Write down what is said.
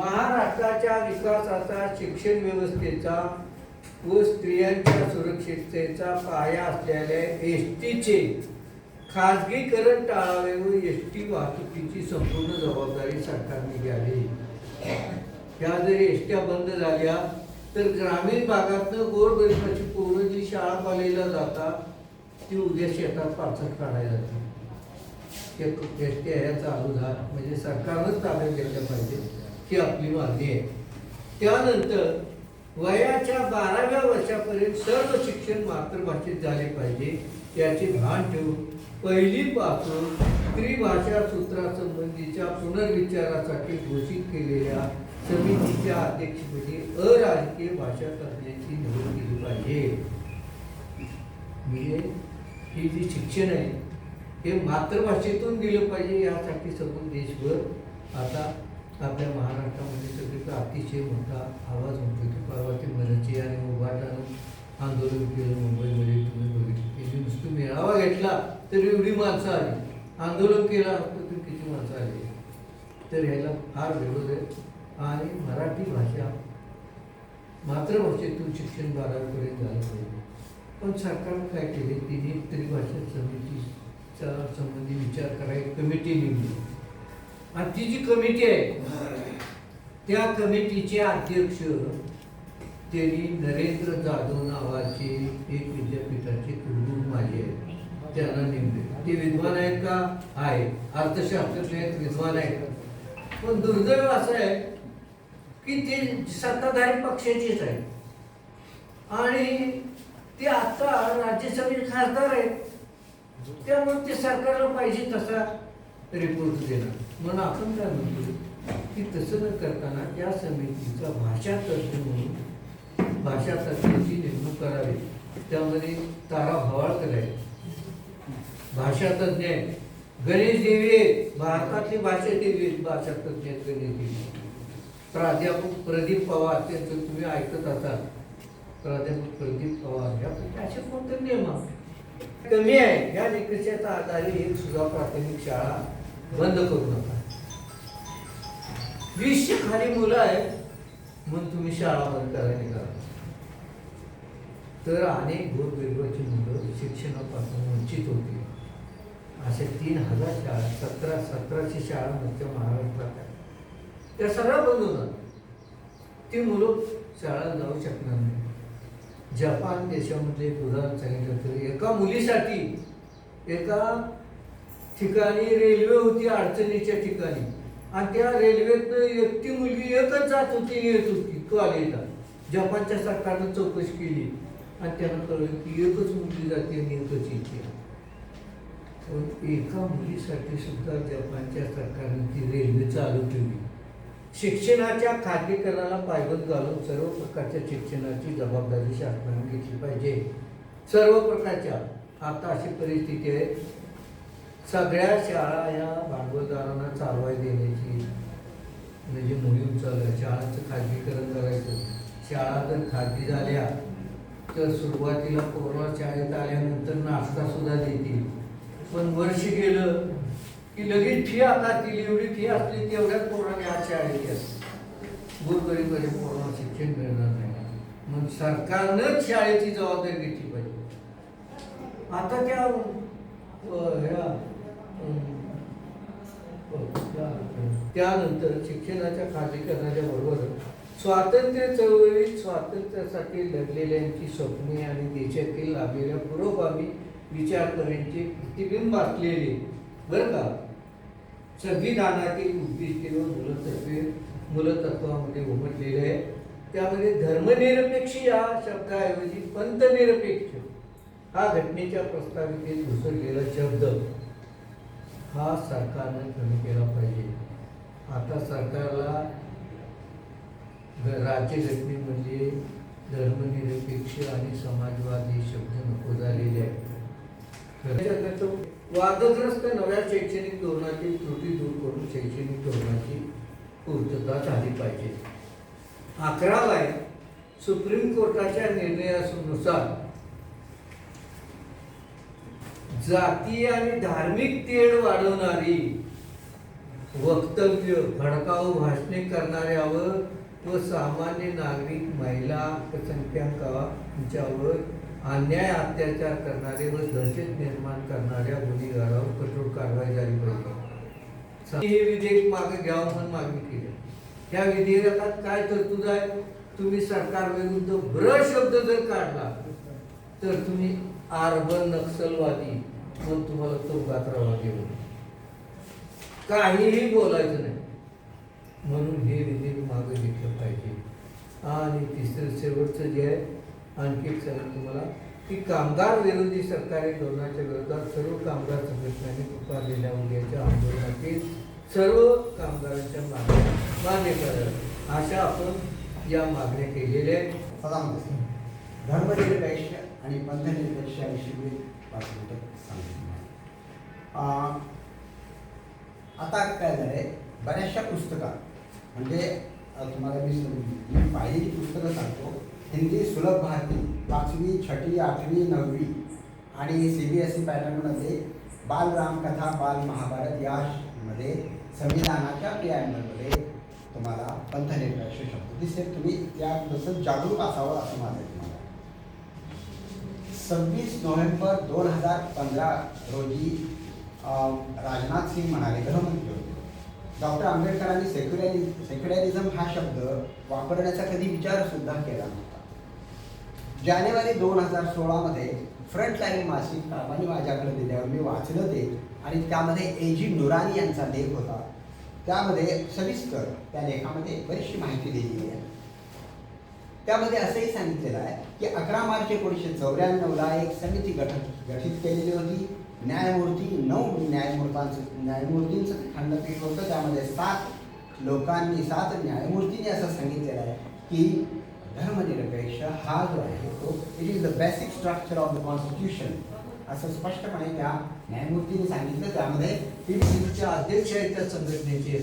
महाराष्ट्राच्या विकासाचा शिक्षण व्यवस्थेचा व स्त्रियांच्या सुरक्षिततेचा पाया असलेल्या एस टीचे खाजगीकरण टाळावे व एस टी वाहतुकीची संपूर्ण जबाबदारी सरकारने घ्यावी. ह्या जर एस ट्या बंद झाल्या तर ग्रामीण भागातनं गोरगरिबाची पोरं जी शाळा कॉलेजला जातात ती उद्या शेतात पाचट काढायला जाते एस टी ह्या चालू झाला म्हणजे सरकारनंच ताब्यात घेतल्या पाहिजे. ही आपली मागणी आहे. त्यानंतर वयाच्या बाराव्या वर्षापर्यंत सर्व शिक्षण मातृभाषेत झाले पाहिजे याचे भान ठेवून पहिलीपासून त्रिभाषा सूत्रासंबंधीच्या पुनर्विचारासाठी घोषित केलेल्या समितीच्या अध्यक्षपदी अराजकीय भाषा करण्याची निवड केली पाहिजे. म्हणजे हे जे शिक्षण आहे हे मातृभाषेतून दिलं पाहिजे यासाठी सगळं देशभर आता आपल्या महाराष्ट्रामध्ये सगळीकडे अतिशय मोठा आवाज होतो की परवा ते मराठी आणि उभाटानं आंदोलन केलं मुंबईमध्ये. तुम्ही बघितलं. त्यांनी नुसतं मेळावा घेतला तर एवढी माणसं आली. आंदोलन केलं असतं तर किती माणसं आली? तर ह्याला फार विरोध आहे. आणि मराठी भाषा मातृभाषेतून शिक्षण बारावीपर्यंत झालं पाहिजे. पण सरकारनं काय केले तिने त्रिभाषा समितीचा संबंधी विचार करायला कमिटी नेमली. आणि ती जी कमिटी आहे त्या कमिटीचे अध्यक्ष त्यांनी नरेंद्र जाधव नावाचे एक विद्यापीठाचे कुलगुरू माझे आहेत. त्यांना नेमले ते विद्वान आहेत का? आहे अर्थशास्त्रज्ञ आहेत विद्वान आहेत. पण दुर्दैव असं आहे की ते सत्ताधारी पक्षाचेच आहेत. आणि ते आता राज्यसभेचे खासदार आहेत. त्यामुळे ते सरकारला पाहिजे तसा रिपोर्ट देणार. म्हणून आपण काय म्हणतो की तसं न करताना त्या समितीचा भाषा तज्ज्ञ म्हणून भाषा तज्ज्ञाची नेमणूक करावी. त्यामध्ये तारा भवाळकर आहे भाषा तज्ज्ञ आहे गणेश देवी भारतातली भाषा देवी भाषा तज्ज्ञ आहेत गणेश देवी प्राध्यापक प्रदीप पवार त्यांचं तुम्ही ऐकत असाल. प्राध्यापक प्रदीप पवार यापैकी असे कोणते नियम? कमी आहे या निकषाच्या आधारे एक सुद्धा प्राथमिक शाळा बंद करू नका. वीसशे खाली मुलं आहेत म्हणून तुम्ही शाळा बंद करायला करा तर अनेक गोरगरिबाची मुलं शिक्षणापासून वंचित होती. अशा तीन हजार शाळा सतरा सतराशे शाळा नुसत्या महाराष्ट्रात आहेत. त्या सगळ्या बंद होणार. ती मुलं शाळा जाऊ शकणार नाही. जपान देशामध्ये एक उदाहरण सांगितलं तर एका मुलीसाठी एका ठिकाणी रेल्वे होती अडचणीच्या ठिकाणी. आणि त्या रेल्वेतनं एकटी मुलगी एकच जात होती येत होती कॉलेजला जपानच्या सरकारनं चौकशी केली. आणि त्यांना कळलं की एकच मुलगी जाते आणि एकच येते. पण एका मुलीसाठी सुद्धा जपानच्या सरकारने ती रेल्वे चालू ठेवली शिक्षणाच्या खाजगीकरणाला पायबंद घालून सर्व प्रकारच्या शिक्षणाची जबाबदारी शासनाने घेतली पाहिजे. सर्व प्रकारच्या. आता अशी परिस्थिती आहे. सगळ्या शाळा या भांडवलदारांना चालवाय देण्याची म्हणजे मोहीम चालू आहे शाळांचं खाजगीकरण करायचं शाळा जर खाजगी झाल्या तर सुरुवातीला कोरोना शाळेत आल्यानंतर नाश्ता सुद्धा देतील. पण वर्ष गेलं की लगेच फी आता आकारतील एवढी फी असली तेवढ्याच पोराने आज शाळेची असते गोरगरीबाचे पोरांना शिक्षण मिळणार नाही. मग सरकारनंच शाळेची जबाबदारी घेतली पाहिजे. आता त्या ह्या त्यानंतर शिक्षणाच्या खाजगीकरणाच्या बरोबर स्वातंत्र्य चळवळीत स्वातंत्र्यासाठी लढलेल्यांची स्वप्ने आणि देशातील लाभलेल्या पुरोगामी विचारकऱ्यांचे प्रतिबिंब असलेले बरं का? संविधानातील उद्दिष्टे व मूलतत्वे मूलतत्वामध्ये उमटलेले आहे त्यामध्ये धर्मनिरपेक्ष या शब्दाऐवजी पंथनिरपेक्ष हा घटनेच्या प्रस्ताविकेत घुसरलेला शब्द. हा सरकारने कमी केला पाहिजे. आता सरकारला ग- म्हणजे धर्मनिरपेक्ष आणि समाजवाद हे शब्द नको झालेले आहेत. वादग्रस्त नव्या शैक्षणिक धोरणाची त्रुटी दूर करून शैक्षणिक धोरणाची पूर्तता झाली पाहिजे. अकरावा आहे सुप्रीम कोर्टाच्या निर्णयानुसार जातीय आणि धार्मिक तेढ वाढवणारी वक्तव्य भडकाऊ भाषणे करणाऱ्यावर व सामान्य नागरिक महिला अल्पसंख्याकांच्यावर अन्याय अत्याचार करणारे व दहशत निर्माण करणाऱ्या गुन्हेगारावर कठोर कारवाई झाली पाहिजे हे विधेयक मागे घ्यावं म्हणून मागणी केली. त्या विधेयकात काय तरतूद आहे? तुम्ही सरकार विरुद्ध ब्र शब्द जर काढला तर तुम्ही आर्बन नक्षलवादी मग तुम्हाला तो गात्रावादी होईल काहीही बोलायचं नाही. म्हणून हे विधेयक मागे घेतलं पाहिजे. आणि तिसरं शेवटचं जे आहे आणखी एक तुम्हाला की कामगार विरोधी सरकारी धोरणाच्या विरोधात सर्व कामगार संघटनांनी पुकारलेल्या उद्याच्या आंदोलनातील सर्व कामगारांच्या मागण्या मान्य कराव्या अशा आपण या मागण्या केलेल्या आहेत. धर्मनिरपेक्ष आणि पंथनिरपेक्षाविषयी पाच मिनिटं आता काय झालंय? बऱ्याचशा पुस्तकात म्हणजे तुम्हाला मी मी पाहिलेली पुस्तकं सांगतो. हिंदी सुलभ भारती पाचवी छठी आठवी नववी आणि सी बी एस ई पॅटर्नमध्ये बालरामकथा बाल महाभारत यामध्ये संविधानाच्या प्रियांबलमध्ये तुम्हाला पंथनिरपेक्ष शब्द दिसेल. तुम्ही त्याबद्दल जागरूक असावं असं माझं सव्वीस नोव्हेंबर दोन हजार पंधरा रोजी राजनाथ सिंग म्हणाले गृहमंत्री होते. डॉक्टर आंबेडकरांनी सेक्युलरि सेक्युलरिझम हा शब्द वापरण्याचा कधी विचारसुद्धा केला नव्हता. जानेवारी दोन हजार सोळामध्ये फ्रंटलाईन मासिक कामाने माझ्याकडे दिल्यावर मी वाचलं ते आणि त्यामध्ये ए जी नुरानी यांचा लेख होता. त्यामध्ये सविस्तर त्या लेखामध्ये बरीचशी माहिती दिलेली आहे. त्यामध्ये असंही सांगितलेलं आहे की अकरा मार्च एकोणीसशे चौऱ्याण्णवला एक समिती गठित गठीत केलेली होती. न्यायमूर्ती नऊ न्यायमूर्तांचं न्यायमूर्तींचं खंडपीठ होतं. त्यामध्ये सात लोकांनी सात न्यायमूर्तींनी असं सांगितलेलं आहे की धर्मनिरपेक्ष हा जो आहे तो it is the basic structure of the constitution असं स्पष्टपणे त्या न्यायमूर्तींनी सांगितलं. त्यामध्ये अध्यक्ष आहेत त्या संघटनेचे